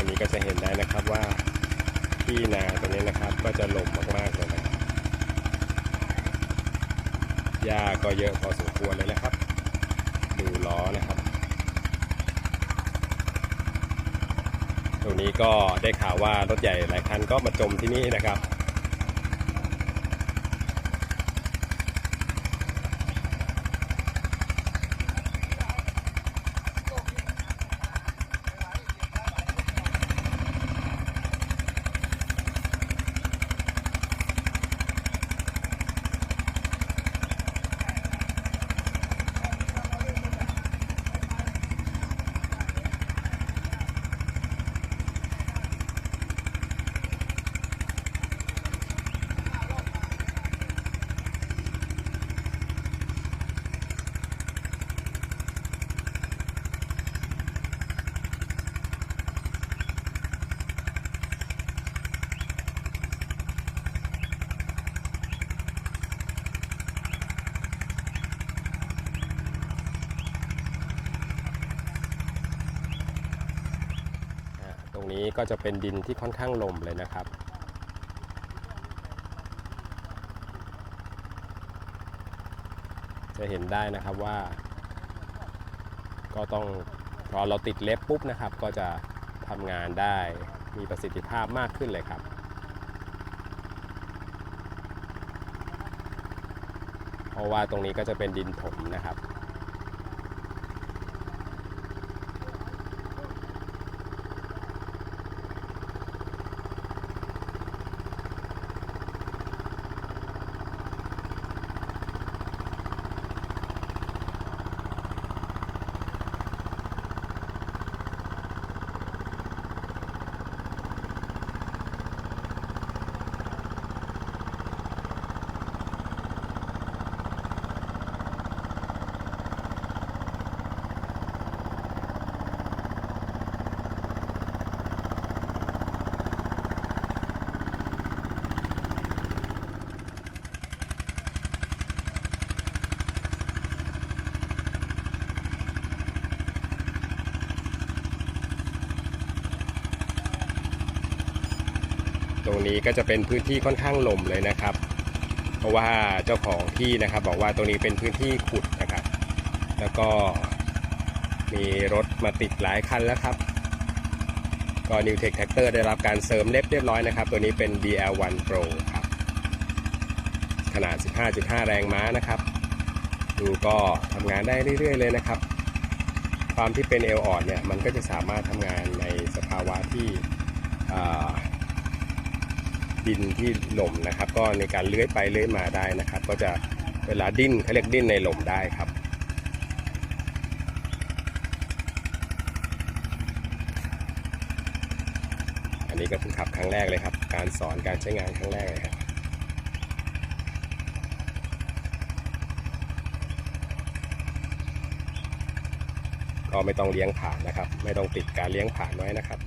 อนนี้ก็จะเห็นได้นะครับว่าที่นาตรงนี้นะครับก็จะหล่มมากๆเลยนะหญ้าก็เยอะพอสมควรเลยนะครับ ดูล้อนะครับ ตรงนี้ก็ได้ข่าวว่ารถใหญ่หลายคันก็มาจมที่นี่นะครับ รงนี้ก็จะเป็นดินที่ค่อนข้างลมเลยนะครับ จะเห็นได้นะครับว่า ก็ต้องพอเราติดเล็บปุ๊บนะครับ ก็จะทำงานได้มีประสิทธิภาพมากขึ้นเลยครับเพราะว่าตรงนี้ก็จะเป็นดินถมนะครับ รงนี้ก็จะเป็นพื้นที่ค่อนข้างลมเลยนะครับ เพราะว่าเจ้าของที่นะครับบอกว่าตรงนี้เป็นพื้นที่ขุดนะครับ แล้วก็มีรถมาติดหลายคันแล้วครับ ก็ New Tech Tractor ได้รับการเสริมเล็บเรียบร้อยนะครับ ตัวนี้เป็น DL1 Pro ครับ ขนาด 15.5 แรงม้านะครับ ดูก็ทำงานได้เรื่อย ๆ เลยนะครับ ความที่เป็นเอลอ่อนเนี่ย มันก็จะสามารถทำงานในสภาวะที่ ดินที่หล่มนะครับ ก็ในการเลื้อยไปเลื้อยมาได้นะครับ ก็จะเวลาดิ้นเขาเรียกดิ้นในหล่มได้ครับอันนี้ก็เพิ่งขับครั้งแรกเลยครับ การสอนการใช้งานครั้งแรกเลยครับ ก็ไม่ต้องเลี้ยงผ่านนะครับ ไม่ต้องติดการเลี้ยงผ่านไว้นะครับ